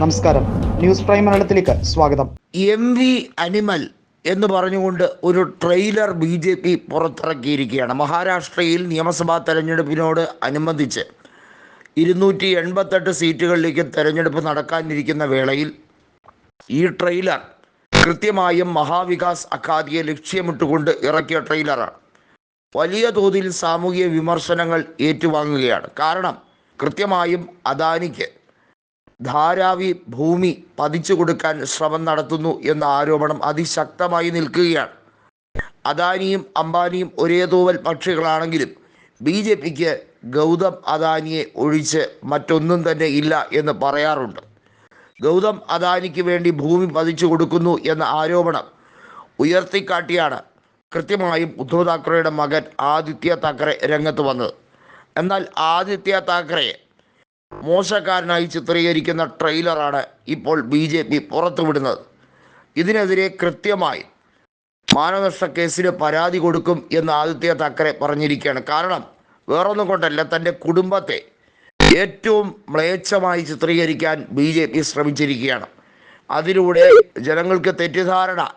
നമസ്കാരം. News prime മലയാളത്തിലേക്ക് സ്വാഗതം. എം വി അനിമൽ എന്ന് പറഞ്ഞുകൊണ്ട് ഒരു ട്രെയിലർ ബി ജെ പി പുറത്തിറക്കിയിരിക്കുകയാണ്. മഹാരാഷ്ട്രയിൽ നിയമസഭാ തെരഞ്ഞെടുപ്പിനോട് അനുബന്ധിച്ച് ഇരുന്നൂറ്റി എൺപത്തെട്ട് സീറ്റുകളിലേക്ക് തെരഞ്ഞെടുപ്പ് നടക്കാനിരിക്കുന്ന വേളയിൽ ഈ ട്രെയിലർ കൃത്യമായും മഹാവികാസ് അഖാദിയെ ലക്ഷ്യമിട്ടുകൊണ്ട് ഇറക്കിയ ട്രെയിലറാണ്. വലിയ തോതിൽ സാമൂഹിക വിമർശനങ്ങൾ ഏറ്റുവാങ്ങുകയാണ്. കാരണം കൃത്യമായും അദാനിക്ക് ധാരാവി ഭൂമി പതിച്ചു കൊടുക്കാൻ ശ്രമം നടത്തുന്നു എന്ന ആരോപണം അതിശക്തമായി നിൽക്കുകയാണ്. അദാനിയും അംബാനിയും ഒരേ തൂവൽ പക്ഷികളാണെങ്കിലും ബി ജെ പിക്ക് ഗൗതം അദാനിയെ ഒഴിച്ച് മറ്റൊന്നും തന്നെ ഇല്ല എന്ന് പറയാറുണ്ട്. ഗൗതം അദാനിക്ക് വേണ്ടി ഭൂമി പതിച്ചു കൊടുക്കുന്നു എന്ന ആരോപണം ഉയർത്തിക്കാട്ടിയാണ് കൃത്യമായും ഉദ്ധവ് താക്കറെയുടെ മകൻ ആദിത്യ താക്കറെ രംഗത്ത് വന്നത്. എന്നാൽ ആദിത്യ താക്കറയെ മോശക്കാരനായി ചിത്രീകരിക്കുന്ന ട്രെയിലറാണ് ഇപ്പോൾ ബി ജെ പി പുറത്തുവിടുന്നത്. ഇതിനെതിരെ കൃത്യമായി മാനനഷ്ട കേസിന് പരാതി കൊടുക്കും എന്ന് ആദിത്യ താക്കറെ പറഞ്ഞിരിക്കുകയാണ്. കാരണം വേറൊന്നും കൊണ്ടല്ല തന്റെ കുടുംബത്തെ ഏറ്റവും മ്ലേച്ഛമായി ചിത്രീകരിക്കാൻ ബി ജെ പി ശ്രമിച്ചിരിക്കുകയാണ്. അതിലൂടെ ജനങ്ങൾക്ക് തെറ്റിദ്ധാരണ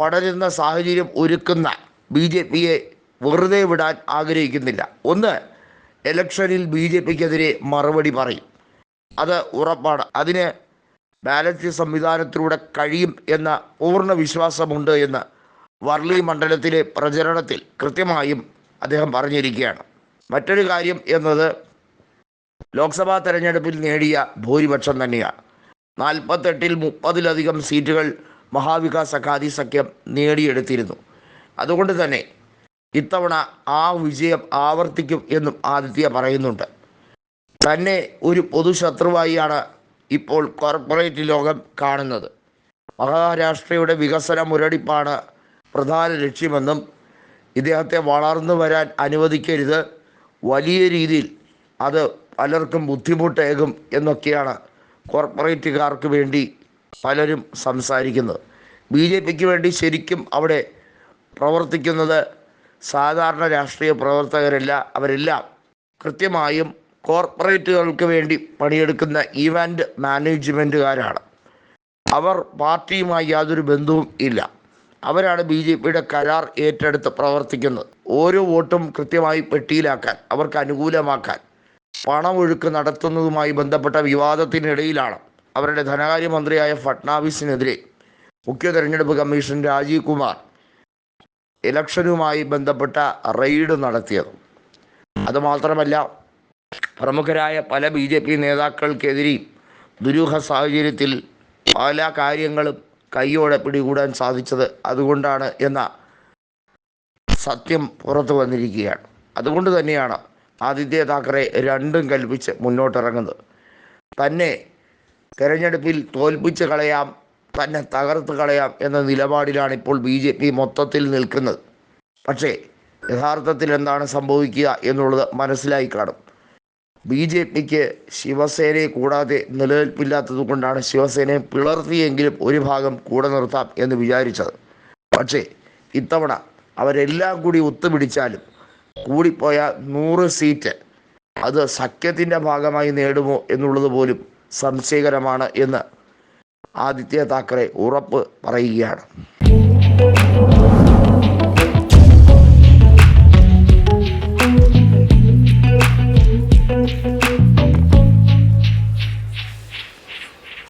പടരുന്ന സാഹചര്യം ഒരുക്കുന്ന ബി ജെ പിയെ വെറുതെ വിടാൻ ആഗ്രഹിക്കുന്നില്ല. ഒന്ന് ഇലക്ഷനിൽ ബി ജെ പിക്കെതിരെ മറുപടി പറയും. അത് ഉറപ്പാണ്. അതിന് ബാലറ്റ് സംവിധാനത്തിലൂടെ കഴിയും എന്ന പൂർണ വിശ്വാസമുണ്ട് എന്ന് വർളി മണ്ഡലത്തിലെ പ്രചരണത്തിൽ കൃത്യമായും അദ്ദേഹം പറഞ്ഞിരിക്കുകയാണ്. മറ്റൊരു കാര്യം എന്നത് ലോക്സഭാ തെരഞ്ഞെടുപ്പിൽ നേടിയ ഭൂരിപക്ഷം തന്നെയാണ്. നാൽപ്പത്തെട്ടിൽ മുപ്പതിലധികം സീറ്റുകൾ മഹാവികാസ് അഘാദി സഖ്യം നേടിയെടുത്തിരുന്നു. അതുകൊണ്ട് തന്നെ ഇത്തവണ ആ വിജയം ആവർത്തിക്കും എന്നും ആദിത്യ പറയുന്നുണ്ട്. തന്നെ ഒരു പൊതുശത്രുവായിയാണ് ഇപ്പോൾ കോർപ്പറേറ്റ് ലോകം കാണുന്നത്. മഹാരാഷ്ട്രയുടെ വികസന മുരടിപ്പാണ് പ്രധാന ലക്ഷ്യമെന്നും ഇദ്ദേഹത്തെ വളർന്നു വരാൻ അനുവദിക്കരുത്. വലിയ രീതിയിൽ അത് പലർക്കും ബുദ്ധിമുട്ടേകും എന്നൊക്കെയാണ് കോർപ്പറേറ്റുകാർക്ക് വേണ്ടി പലരും സംസാരിക്കുന്നത്. ബി ജെ പിക്ക് വേണ്ടി ശരിക്കും അവിടെ പ്രവർത്തിക്കുന്നത് സാധാരണ രാഷ്ട്രീയ പ്രവർത്തകരല്ല അവരെല്ലാം കൃത്യമായും കോർപ്പറേറ്റുകൾക്ക് വേണ്ടി പണിയെടുക്കുന്ന ഇവന്റ് മാനേജ്മെന്റുകാരാണ് അവർ പാർട്ടിയുമായി യാതൊരു ബന്ധവും ഇല്ല. അവരാണ് ബി ജെ പിയുടെ കരാർ ഏറ്റെടുത്ത് പ്രവർത്തിക്കുന്നത്. ഓരോ വോട്ടും കൃത്യമായി പെട്ടിയിലാക്കാൻ അവർക്ക് അനുകൂലമാക്കാൻ പണമൊഴുക്ക് നടത്തുന്നതുമായി ബന്ധപ്പെട്ട വിവാദത്തിനിടയിലാണ് അവരുടെ ധനകാര്യമന്ത്രിയായ ഫട്നാവിസിനെതിരെ മുഖ്യ തെരഞ്ഞെടുപ്പ് കമ്മീഷൻ രാജീവ് കുമാർ ഇലക്ഷനുമായി ബന്ധപ്പെട്ട റെയ്ഡ് നടത്തിയത്. അതുമാത്രമല്ല പ്രമുഖരായ പല ബി ജെ പി നേതാക്കൾക്കെതിരെയും ദുരൂഹ സാഹചര്യത്തിൽ പല കാര്യങ്ങളും കൈയോടെ പിടികൂടാൻ സാധിച്ചത് അതുകൊണ്ടാണ് എന്ന സത്യം പുറത്തു വന്നിരിക്കുകയാണ്. അതുകൊണ്ട് തന്നെയാണ് ആദിത്യ താക്കറെ രണ്ടും കൽപ്പിച്ച് മുന്നോട്ടിറങ്ങുന്നത്. തന്നെ തെരഞ്ഞെടുപ്പിൽ തോൽപ്പിച്ച് കളയാം തന്നെ തകർത്ത് കളയാം എന്ന നിലപാടിലാണ് ഇപ്പോൾ ബി ജെ പി മൊത്തത്തിൽ നിൽക്കുന്നത്. പക്ഷേ യഥാർത്ഥത്തിൽ എന്താണ് സംഭവിക്കുക എന്നുള്ളത് മനസ്സിലായി കാണും. ബി ജെ പിക്ക് ശിവസേനയെ കൂടാതെ നിലനിൽപ്പില്ലാത്തത് കൊണ്ടാണ് ശിവസേനയെ പിളർത്തിയെങ്കിലും ഒരു ഭാഗം കൂടെ നിർത്താം എന്ന് വിചാരിച്ചത്. പക്ഷേ ഇത്തവണ അവരെല്ലാം കൂടി ഒത്തുപിടിച്ചാലും കൂടിപ്പോയ നൂറ് സീറ്റ് അത് സഖ്യത്തിന്റെ ഭാഗമായി നേടുമോ എന്നുള്ളത് പോലും സംശയകരമാണ് എന്ന് ആദിത്യ താക്കറെ ഉറപ്പ് പറയുകയാണ്.